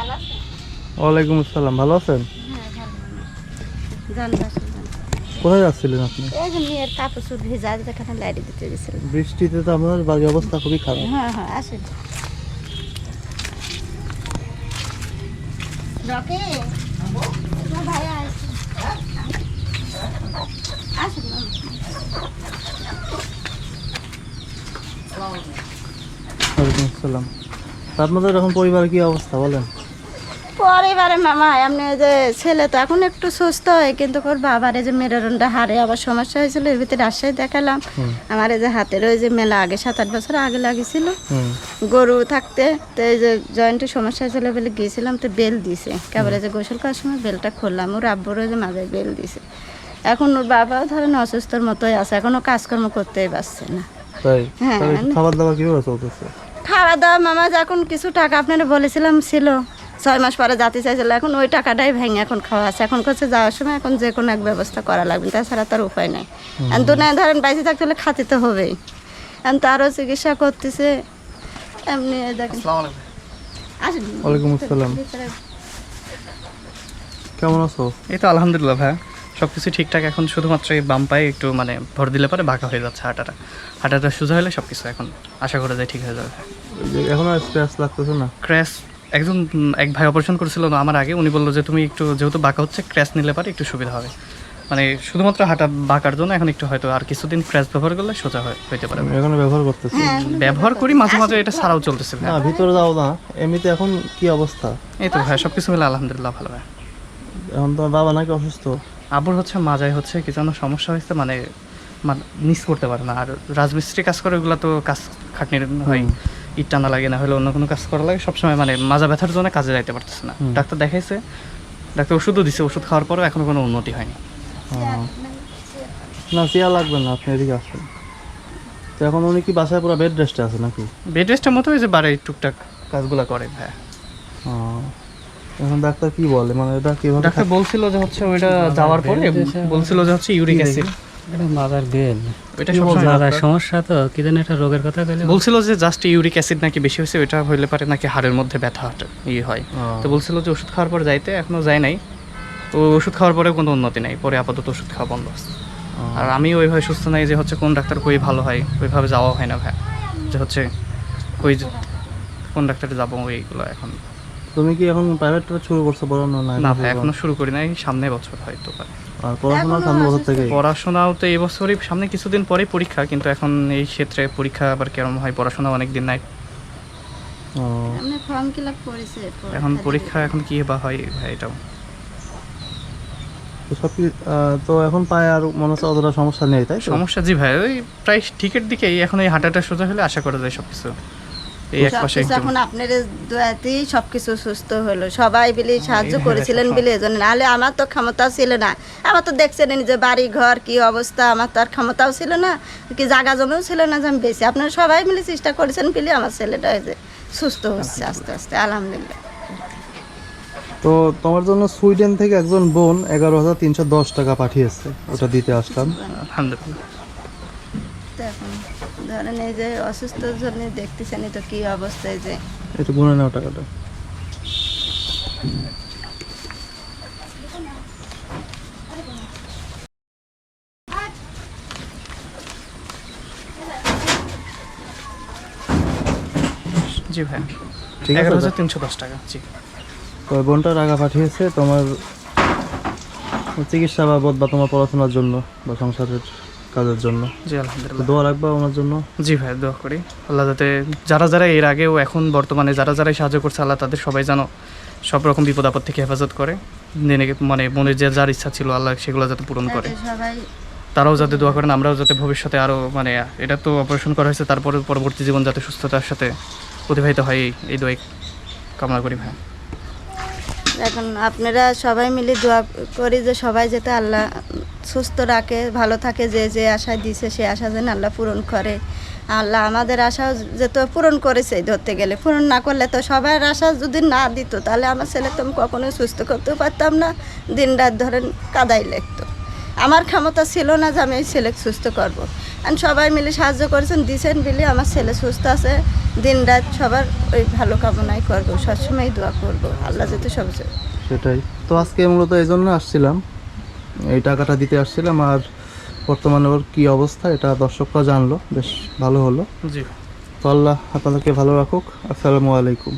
ভালো আছেন? ওয়ালাইকুম আসসালাম ভালো আছেন? হ্যাঁ। কোথায় যাচ্ছিলেন আপনি? বৃষ্টিতে তো আপনার বাড়ির অবস্থা খুবই খারাপ। হ্যাঁ হ্যাঁ আসেন। আপনাদের এখন পরিবারের কি অবস্থা বলেন? পরিবারে মামা এমনি যে ছেলে তো এখন একটু সুস্থ হয় কিন্তু ওর বাবার এই যে মেরুদণ্ডটা হারে আবার সমস্যা হয়েছিল এর ভিতরে রাজশাহী দেখালাম। আমার এই যে হাতের ওই যে মেলা আগে সাত আট বছর আগে লাগিয়েছিল গরু থাকতে তো এই যে জয়েন্টের সমস্যা হয়েছিল বলে গিয়েছিলাম তো বেল দিছে। কেবল যে গোসল করার সময় বেলটা খুললাম ওর আব্বুর ওই যে মাথায় বেল দিছে। এখন ওর বাবাও ধরেন অসুস্থর মতোই আছে এখনও কাজকর্ম করতেই পারছে না। হ্যাঁ, খাবার দাবার কীভাবে চলতেছে? খাওয়া দাওয়া মামা যখন কিছু টাকা আপনারা বলেছিলাম ছিল। ছয় মাস পরে যাতে চাইছিল এখন ওই টাকাটাই ভেঙে এখন খাওয়া আছে। এখন করছে যাওয়ার সময় এখন যে কোনো এক ব্যবস্থা করা লাগবে তাছাড়া তার উপায় নাই। এখন তো না ধরেন বাইরে থাকতে হলে খাতে তো হবেই। এখন তারও চিকিৎসা করতেছে এমনি দেখেন। ওয়ালাইকুম আসসালাম। কেমন আছো? এই তো আলহামদুলিল্লাহ ভাই সব কিছু ঠিকঠাক এখন শুধুমাত্র এই বাম পায়ে একটু মানে ভর দিলে পরে বাঁকা হয়ে যাচ্ছে হাঁটাটা। হাঁটাটা সোজা হলে সব কিছু এখন আশা করা যায় ঠিক হয়ে যাবে। এখনও স্ক্র্যাচ লাগতেছে না? ক্র্যাশ একজন এক ভাই অপারেশন করেছিল না আমার আগে উনি বলল যে তুমি একটু যেহেতু বাঁকা হচ্ছে ক্র্যাশ নিলে পারে একটু সুবিধা হবে। মানে শুধুমাত্র হাঁটা বাঁকার জন্য এখন একটু হয়তো আর কিছুদিন ক্র্যাশ ব্যবহার করলে সোজা হয় হইতে পারে। আমি এখনও ব্যবহার করতেছি। হ্যাঁ ব্যবহার করি মাঝে মাঝে এটা ছাড়াও চলতেছে। না ভিতরে যাও না এমনিতে এখন কি অবস্থা? এই তো ভাই সব কিছু মিলে আলহামদুলিল্লাহ ভালো ভাই। এখন তোমার বাবা নাকি অসুস্থ? আবুর হচ্ছে মাজায় হচ্ছে কি যেন সমস্যা হয়েছে মানে মানে নিচ করতে পারে না। আর রাজমিস্ত্রি কাজ করে ওগুলো তো কাজ খাটনির হয়। ইট টানা লাগে না হলে অন্য কোনো কাজ করা লাগে। সবসময় মানে মাজা ব্যথার জন্য কাজে যাইতে পারতেছে না। ডাক্তার দেখাইছে ডাক্তার ওষুধও দিছে ওষুধ খাওয়ার পরেও এখনও কোনো উন্নতি হয়নি। হ্যাঁ। না লাগবে না আপনি এদিকে আসুন তো এখন উনি কি বাসায় পুরো বেড রেস্টে আছে নাকি? বেড রেস্টের মতো ওই যে বাড়ির টুকটাক কাজগুলো করে ভাই ও, এখন ডাক্তার কি বলে? মানে এটা কীভাবে ডাক্তার বলছিল যে হচ্ছে ওইটা যাওয়ার পরে বলছিল যে হচ্ছে ইউরিক অ্যাসিড। এটা বেল? মাদার সমস্যা তো কি জানি একটা রোগের কথা কইলে বলছিল যে জাস্ট ইউরিক অ্যাসিড নাকি বেশি হয়েছে ওইটা হইলে পারে নাকি হাড়ের মধ্যে ব্যথা ইয়ে হয়। তো বলছিল যে ওষুধ খাওয়ার পর যাইতে এখনও যায় নাই। ও ওষুধ খাওয়ার পরে কোনো উন্নতি নাই পরে আপাতত ওষুধ খাওয়া বন্ধ আছে। আর আমি ওইভাবে সুস্থ নাই যে হচ্ছে কোন ডাক্তার কই ভালো হয় ওইভাবে যাওয়া হয় না ভাই। যে হচ্ছে কই কোন ডাক্তারে যাব ওইগুলো এখন। তুমি কি এখন প্রাইভেট শুরু করছ পড়ানো না না এখনও শুরু করি নাই সামনে বছর হয়তো পারে। আর পড়াশোনা সামনে বছর থেকে। পড়াশোনাও তো এই বছরই সামনে কিছুদিন পরেই পরীক্ষা কিন্তু এখন এই ক্ষেত্রে পরীক্ষা আবার কেরম হয়? পড়াশোনা অনেক দিন নাই। এখন পরীক্ষা এখন কি বা হয় ভাই এটাও? তো সব তো এখন পায়ে আর মনে হচ্ছে অতটা সমস্যা নেই তাই সমস্যা জি ভাই ওই প্রায় ঠিকের দিকেই এখন এই হাঁটাটা সোজা হলে আশা করা যায় সবকিছু। এই এক পাশে এখন আপনার দোয়াতেই সবকিছু সুস্থ হলো। সবাই মিলে সাহায্য করেছিলেন বলে এজন্য নাহলে আমার তো ক্ষমতাও ছিল না। আমার তো দেখছেন যে বাড়ি ঘর কি অবস্থা আমার তো আর ক্ষমতাও ছিল না কি জায়গা জমিও ছিল না যে আমি বেশি। আপনারা সবাই মিলে চেষ্টা করেছেন বলে আমার ছেলেটা যে সুস্থ হচ্ছে আস্তে আস্তে আলহামদুলিল্লাহ। তো তোমার জন্য সুইডেন থেকে একজন বোন এগারো হাজার তিনশো দশ টাকা পাঠিয়েছে। ওটা দিতে আসলাম। আলহামদুলিল্লাহ। ধরেন এই যে অসুস্থর জন্য দেখতেছেন তো কি অবস্থায় যে? একটু গুনে নাও টাকাটা। জি ভাই। ঠিক এগারো আছে হাজার তিনশো দশ টাকা জি। তো বোনটা টাকা পাঠিয়েছে তোমার চিকিৎসা বাবদ বা তোমার পড়াশোনার জন্য বা সংসারের। কাজের জন্য। জি আলহামদুলিল্লাহ। দোয়া রাখবা ওনার জন্য। জি ভাই দোয়া করি। আল্লাহ যাতে যারা যারা এর আগেও এখন বর্তমানে যারা যারাই সাহায্য করছে আল্লাহ তাদের সবাই যেন সব রকম বিপদ আপদ থেকে হেফাজত করে। মানে মনে যে যার ইচ্ছা ছিল আল্লাহ সেগুলো যাতে পূরণ করে। তারাও যাতে দোয়া করেন আমরাও যাতে ভবিষ্যতে আরও মানে এটা তো অপারেশন করা হয়েছে তারপরে পরবর্তী জীবন যাতে সুস্থতার সাথে অতিবাহিত হয় এই- এই দোয়াই কামনা করি ভাই। এখন আপনারা সবাই মিলে দোয়া করি যে সবাই যাতে আল্লাহ সুস্থ রাখে, ভালো থাকে, যে যে আশা দিছে সে আশা যেন আল্লাহ পূরণ করে। আল্লাহ আমাদের আশা যেহেতু পূরণ করেছে ধরতে গেলে। পূরণ না করলে তো সবার আশা যদি না দিত, তাহলে আমার ছেলে তো আমি কখনোই সুস্থ করতেও পারতাম না দিন রাত ধরেন কাদাই লাগতো। আমার ক্ষমতা ছিল না যে আমি এই ছেলে সুস্থ করব। আর সবাই মিলে সাহায্য করেছেন দিছেন বিলে আমার ছেলে সুস্থ আছে। দিন রাত সবার ওই ভালো কামনাই করব সবসময় দোয়া করব আল্লাহ যেতে সব সেটাই। তো আজকে মূলত এই জন্য আসছিলাম। এই টাকাটা দিতে আসছিলাম আর বর্তমানে ওর কী অবস্থা এটা দর্শকরা জানলো বেশ ভালো হলো। জি। তো আল্লাহ আপনাদেরকে ভালো রাখুক। আসসালামু আলাইকুম।